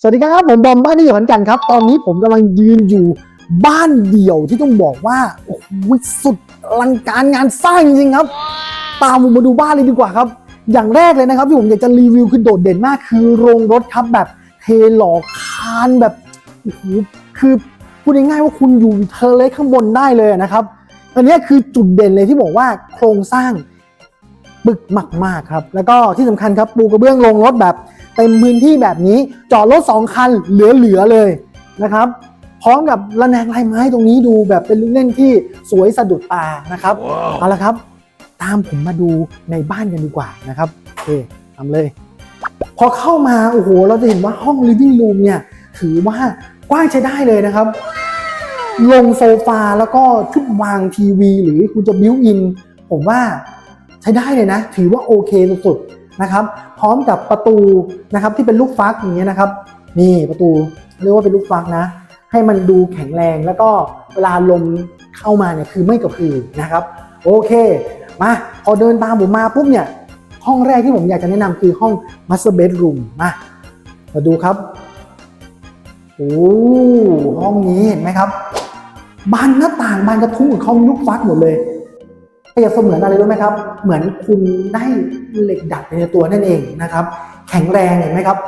สวัสดีครับ ผมบอมบ้านที่อยู่ขอนแก่นครับ ตอนนี้ผมกำลังยืนอยู่บ้านเดี่ยวที่ต้องบอกว่าโอ้โหสุดอลังการงานสร้างจริงๆครับ ตามผมมาดูบ้านเลยดีกว่าครับ อย่างแรกเลยนะครับที่ผมอยากจะรีวิวคือโดดเด่นมาก คือโรงรถครับแบบเทหล่อคานแบบโอ้โหคือพูดง่ายๆว่าคุณอยู่เทอเลสข้างบนได้เลยนะครับอันนี้คือจุดเด่นเลยที่บอกว่าโครงสร้างปึกมากๆครับ แล้วก็ที่สำคัญครับปูกระเบื้องลงรถแบบ เต็มพื้นที่แบบนี้จอดรถสองคันเหลือๆเลยนะครับ พร้อมกับระแนงลายไม้ตรงนี้ดูแบบเป็นลูกเล่นที่สวยสะดุดตานะครับเอาละครับ ตามผมมาดูในบ้านกันดีกว่านะครับโอเคทำเลย พอเข้ามาโอ้โหเราจะเห็นว่าห้อง living room เนี่ยถือว่ากว้างใช้ได้เลยนะครับ ลงโซฟาแล้วก็ชุดวางทีวี หรือคุณจะบิวอิน ผมว่าใช้ได้เลยนะ ถือว่าโอเคสุดๆ นะครับ พร้อมกับประตูนะครับที่เป็นลูกฟักอย่างเงี้ยนะครับ นี่ประตูเรียกว่าเป็นลูกฟักนะ ให้มันดูแข็งแรงแล้วก็เวลาลมเข้ามาเนี่ยคือไม่กระพือนะครับ โอเค มาพอเดินตามผมมาปุ๊บเนี่ยห้องแรกที่ผมอยากจะแนะนำคือห้อง master bedroom มามาดูครับโอ้ห้องนี้เห็นไหมครับบานหน้าต่างบานกระทุ้งของเขามีลูกฟักหมดเลย เปรียบเสมือนอะไรรู้ไหมครับ เหมือนคุณได้เหล็กดัดในตัวนั่นเองนะครับ แข็งแรงเห็นไหมครับ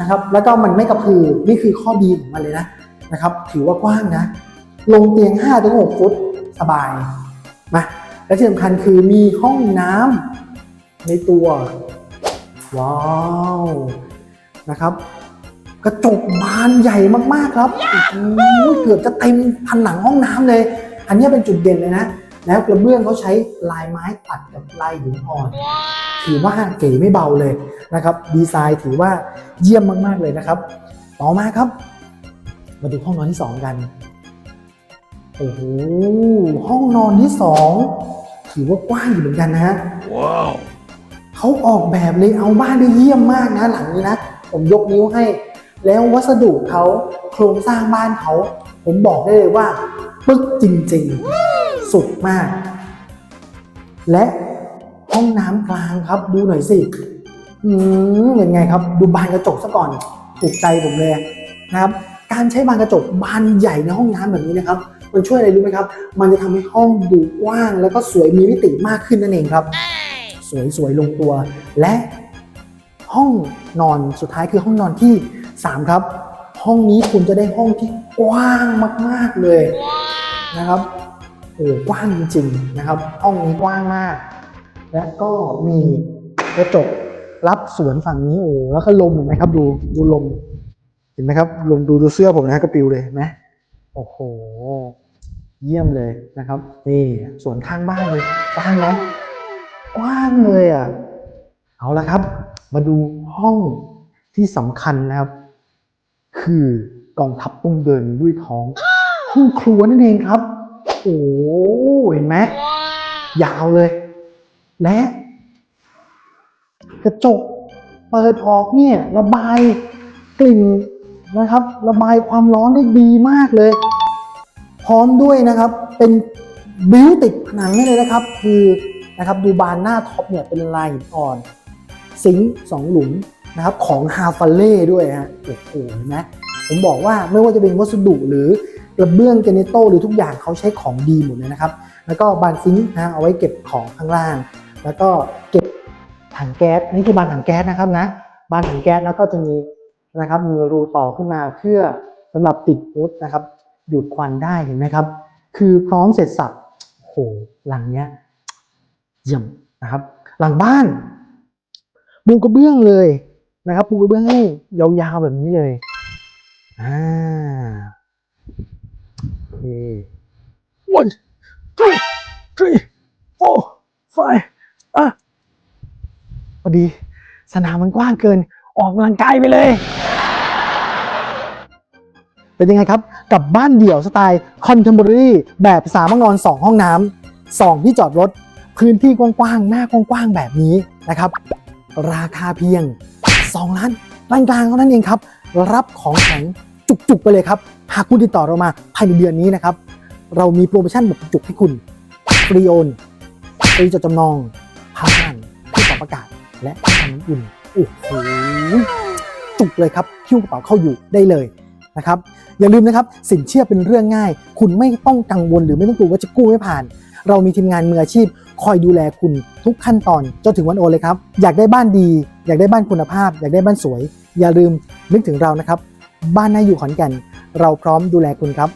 นะครับ แล้วก็มันไม่กระพือนี่คือข้อดีของมันเลยนะนะครับ ถือว่ากว้างนะ ลงเตียง5-6ฟุตสบายมาและที่สำคัญคือมีห้องน้ำในตัว ว้าวนะครับกระจกบานใหญ่มากๆครับโอ้โหเกือบจะเต็มผนังห้องน้ำเลย อันนี้เป็นจุดเด่นเลยนะ แล้วกระเบื้องเขาใช้ลายไม้ตัดกับลายหินอ่อน ถือว่าเก๋ไม่เบาเลยนะครับ ดีไซน์ถือว่าเยี่ยมมาก ๆ เลยนะครับ ต่อมาครับ มาดูห้องนอนที่สองกัน โอ้โห ห้องนอนที่สองถือว่ากว้างอยู่เหมือนกันนะฮะ Wow. เขาออกแบบเลยเอาบ้านได้เยี่ยมมากนะหลังนี้นะ ผมยกนิ้วให้ แล้ววัสดุเขาโครงสร้างบ้านเขา ผมบอกได้เลยว่าปึ๊กจริง ๆ สุดมาก และห้องน้ำกลางครับดูหน่อยสิอืมยังไงครับ ดูบานกระจกซะก่อนถูกใจผมเลยนะครับ การใช้บานกระจกบานใหญ่ในห้องน้ำแบบนี้นะครับ มันช่วยอะไรรู้ไหมครับ มันจะทำให้ห้องดูกว้าง แล้วก็สวยมีมิติมากขึ้นนั่นเองครับ สวยสวยลงตัว และห้องนอนสุดท้ายคือห้องนอนที่ 3 ครับ ห้องนี้คุณจะได้ห้องที่กว้างมาก ๆเลยนะครับ โอ้กว้างจริงๆนะครับห้องนี้กว้างมาก และก็มีกระจกรับสวนฝั่งนี้โอ้แล้วก็ลมเห็นไหมครับ ดูดูลม เห็นไหมครับลมดูดูเสื้อผมนะกระปิวเลยนไหมโอ้โห เยี่ยมเลยนะครับ นี่สวนข้างบ้านเลยกว้างไหมกว้างเลยอะเอาละครับ มาดูห้องที่สำคัญนะครับ คือกองทัพต้องเดินด้วยท้องห้องครัวนั่นเองครับ โอ้เห็นไหมยาวเลย และ กระจกเปิดออกเนี่ยระบายกลิ่นนะครับ ระบายความร้อนได้ดีมากเลย พร้อมด้วยนะครับ เป็นบิวติดผนังให้เลยนะครับ คือนะครับดูบานหน้าท็อปเนี่ยเป็นลายหินอ่อนซิงค์สองหลุมนะครับของฮาฟาเล่ด้วยฮะโอ้โหเห็นไหมผมบอกว่าไม่ว่าจะเป็นวัสดุหรือ กระเบื้องเจเนโตหรือทุกอย่างเขาใช้ของดีหมดเลยนะครับ แล้วก็บานซิงค์นะเอาไว้เก็บของข้างล่าง แล้วก็เก็บถังแก๊สนี่คือบานถังแก๊สนะครับนะบานถังแก๊สแล้วก็จะมีนะครับมีรูต่อขึ้นมาเพื่อสำหรับติดรถนะครับดูดควันได้เห็นไหมครับ คือพร้อมเสร็จสับโหหลังเนี้ยเยี่ยมนะครับ หลังบ้านปูกระเบื้องเลยนะครับปูกระเบื้องให้ยาวๆแบบนี้เลยอ่า one two three four five อะพอดี สนามมันกว้างเกิน ออกกำลังกายไปเลย เป็นยังไงครับ กับบ้านเดี่ยวสไตล์ contemporary แบบสามห้องนอน 2 ห้องน้ำสองที่จอดรถ พื้นที่กว้างๆ หน้ากว้างๆ แบบนี้นะครับ ราคาเพียง 2 ล้านกลางๆเท่านั้นเองครับ รับของแข็งจุกๆ ไปเลยครับากคุณติดต่อเรามาภายในเดือนนี้นะครับ เรามีโปรโมชั่นแบบจุกให้คุณฟรีโอนฟรีจดจำนองพาบ้านที่ต่อประกาศและทำน้ำอุ่นโอ้โหจุกเลยครับคิ้วกระเป๋าเข้าอยู่ได้เลยนะครับอย่าลืมนะครับสินเชื่อเป็นเรื่องง่าย คุณไม่ต้องกังวลหรือไม่ต้องกลัวว่าจะกู้ไม่ผ่าน เรามีทีมงานมืออาชีพ คอยดูแลคุณทุกขั้นตอนจนถึงวันโอนเลยครับ อยากได้บ้านดี อยากได้บ้านคุณภาพ อยากได้บ้านสวย อย่าลืมนึกถึงเรานะครับ บ้านน่าอยู่ขอนแก่น เราพร้อมดูแลคุณครับ